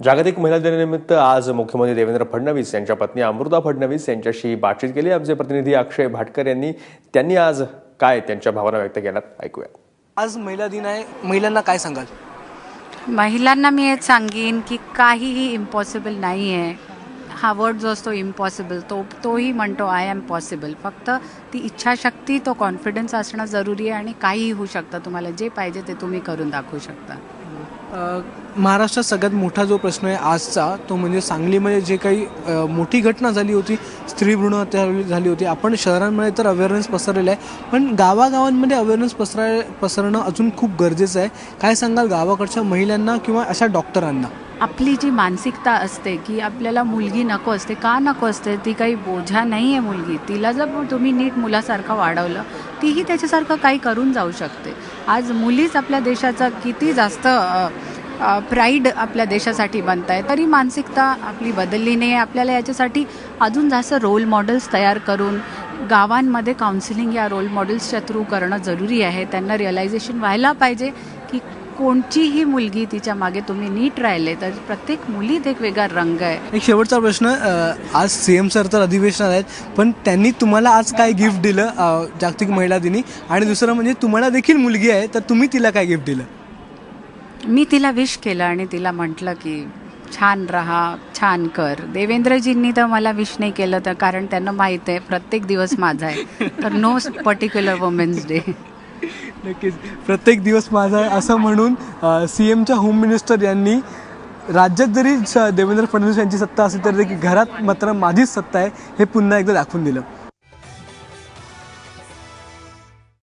जागतिक महिला दिनानिमित्त आज मुख्यमंत्री देवेंद्र फडणवीस यांच्या पत्नी अमृता फडणवीस यांच्याशी बातचीत केली. आमचे प्रतिनिधी अक्षय भाटकर यांनी त्यांनी आज काय त्यांच्या भावना व्यक्त केल्यात? ऐकूया आज महिला दिन आहे. महिलांना काय सांगाल? महिलांना मी हेच सांगेन की काहीही इम्पॉसिबल नाही आहे हा वर्ड जो असतो इम्पॉसिबल तो तोही म्हणतो आय एम पॉसिबल फक्त ती इच्छाशक्ती तो कॉन्फिडन्स असणं जरुरी आहे आणि काहीही होऊ शकतं तुम्हाला. जे पाहिजे ते तुम्ही करून दाखवू शकता. महाराष्ट्रात सगळ्यात मोठा जो प्रश्न आहे आजचा तो म्हणजे सांगलीमध्ये जे काही मोठी घटना झाली होती स्त्री भ्रूण हत्या झाली होती आपण शहरांमध्ये तर अवेअरनेस पसरलेलं आहे पण गावागावांमध्ये अवेअरनेस पसराय पसरणं अजून खूप गरजेचं आहे. काय सांगाल गावाकडच्या महिलांना किंवा अशा डॉक्टरांना आपली जी मानसिकता असते की आपल्याला मुलगी नको असते का नको असते ती काही बोझा नाही आहे मुलगी. तिला जर तुम्ही नीट मुलासारखं वाढवलं तीही त्याच्यासारखं काही करून जाऊ शकते. आज मुलीच आपल्या देशाचा किती जास्त प्राईड आपल्या देशासाठी बनत आहे तरी मानसिकता आपली बदलली नाही आहे. आपल्याला याच्यासाठी अजून जास्त रोल मॉडेल्स तयार करून गावांमध्ये काउन्सिलिंग या रोल मॉडेल्सच्या थ्रू करणं जरुरी आहे. त्यांना रिअलायझेशन व्हायला पाहिजे की कोणचीही मुलगी तिच्यामागे तुम्ही नीट राहिले तर प्रत्येक मुलीत एक वेगळा रंग आहे. एक शेवटचा प्रश्न आज सी एम सर तर अधिवेशनात आहेत पण त्यांनी तुम्हाला आज काय गिफ्ट दिलं जागतिक महिला दिनी? आणि दुसरं म्हणजे तुम्हाला देखील मुलगी आहे तर तुम्ही तिला काय गिफ्ट दिलं? मी तिला विश केलं आणि तिला म्हटलं की छान राहा छान कर. देवेंद्रजींनी तर मला विश नाही केलं तर कारण त्यांना माहीत आहे प्रत्येक दिवस माझा आहे. तर नो पर्टिक्युलर वुमेन्स डे नक्कीच. प्रत्येक दिवस माझा आहे असं म्हणून सी एमच्या होम मिनिस्टर यांनी राज्यात जरी स- देवेंद्र फडणवीस यांची सत्ता असेल तरी देखील घरात मात्र माझीच सत्ता आहे हे पुन्हा एकदा दाखवून दिलं.